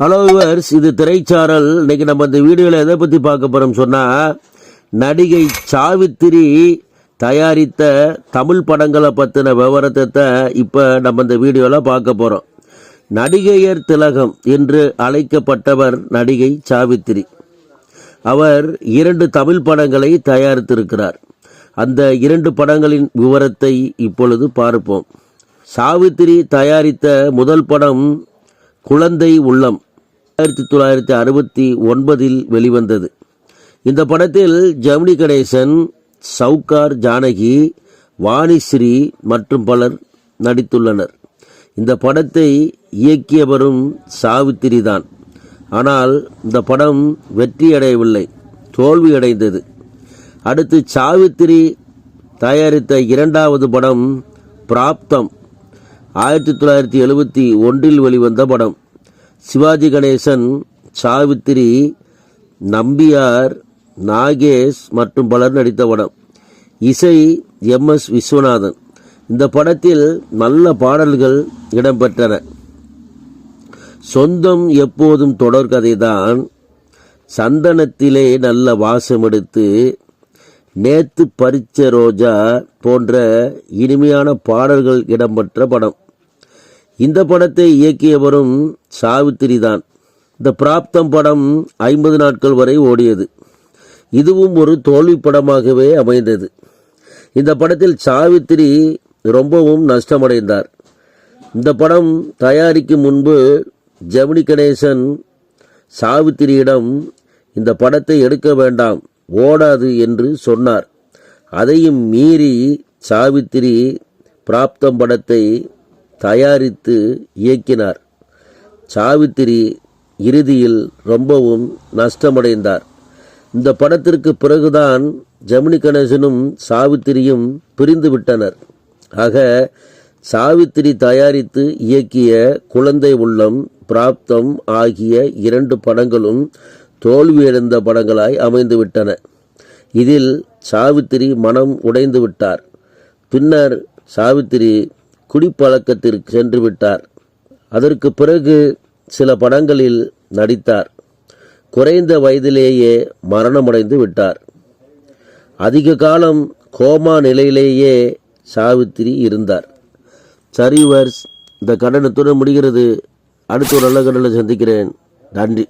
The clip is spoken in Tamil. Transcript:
ஹலோ விவர்ஸ் இது திரைச்சாரல். இன்னைக்கு நம்ம இந்த வீடியோவில் எதை பற்றி பார்க்க போகிறோம் சொன்னால் நடிகை சாவித்திரி தயாரித்த தமிழ் படங்களை பற்றின விவரத்தை இப்போ நம்ம இந்த வீடியோவில் பார்க்க போகிறோம் நடிகையர் திலகம் என்று அழைக்கப்பட்டவர் நடிகை சாவித்திரி. அவர் இரண்டு தமிழ் படங்களை தயாரித்திருக்கிறார். அந்த இரண்டு படங்களின் விவரத்தை இப்பொழுது பார்ப்போம். சாவித்திரி தயாரித்த முதல் படம் குழந்தை உள்ளம் ஆயிரத்தி தொள்ளாயிரத்தி அறுபத்தி ஒன்பதில் வெளிவந்தது. இந்த படத்தில் ஜெமினி கணேசன் சவுகார் ஜானகி வாணிஸ்ரீ மற்றும் பலர் நடித்துள்ளனர். இந்த படத்தை இயக்கியவரும் சாவித்திரி தான் ஆனால் இந்த படம் வெற்றியடையவில்லை தோல்வியடைந்தது. அடுத்து சாவித்திரி தயாரித்த இரண்டாவது படம் பிராப்தம் ஆயிரத்தி தொள்ளாயிரத்தி எழுபத்தி ஒன்றில் வெளிவந்த படம். சிவாஜி கணேசன் சாவித்திரி நம்பியார் நாகேஷ் மற்றும் பலர் நடித்த படம். இசை எம் எஸ் விஸ்வநாதன். இந்த படத்தில் நல்ல பாடல்கள் இடம்பெற்றன. சொந்தம் எப்போதும் தொடர்கதைதான் சந்தனத்திலே நல்ல வாசம் எடுத்து நேத்து பறிச்ச ரோஜா போன்ற இனிமையான பாடல்கள் இடம்பெற்ற படம். இந்த படத்தை இயக்கியவரும் சாவித்திரி தான் இந்த பிராப்தம் படம் ஐம்பது நாட்கள் வரை ஓடியது. இதுவும் ஒரு தோல்வி படமாகவே அமைந்தது. இந்த படத்தில் சாவித்திரி ரொம்பவும் நஷ்டமடைந்தார். இந்த படம் தயாரிக்கும் முன்பு ஜெமினி கணேசன் சாவித்திரியிடம் இந்த படத்தை எடுக்க வேண்டாம் ஓடாது என்று சொன்னார். அதையும் மீறி சாவித்திரி பிராப்தம் படத்தை தயாரித்து இயக்கினார். சாவித்திரி இறுதியில் ரொம்பவும் நஷ்டமடைந்தார். இந்த படத்திற்கு பிறகுதான் ஜெமினி கணேசனும் சாவித்திரியும் பிரிந்து விட்டனர். ஆக சாவித்திரி தயாரித்து இயக்கிய குழந்தை உள்ளம் பிராப்தம் ஆகிய இரண்டு படங்களும் தோல்வியடைந்த படங்களாய் அமைந்துவிட்டன. இதில் சாவித்திரி மனம் உடைந்து விட்டார். பின்னர் சாவித்திரி குடிப்பழக்கத்திற்கு சென்று விட்டார். அதற்கு பிறகு சில படங்களில் நடித்தார். குறைந்த வயதிலேயே மரணமடைந்து விட்டார். அதிக காலம் கோமா நிலையிலேயே சாவித்திரி இருந்தார். சரிவர்ஸ் இந்த கடனத்துடன் முடிகிறது. அடுத்த ஒரு நல்ல கடனில் சந்திக்கிறேன். நன்றி.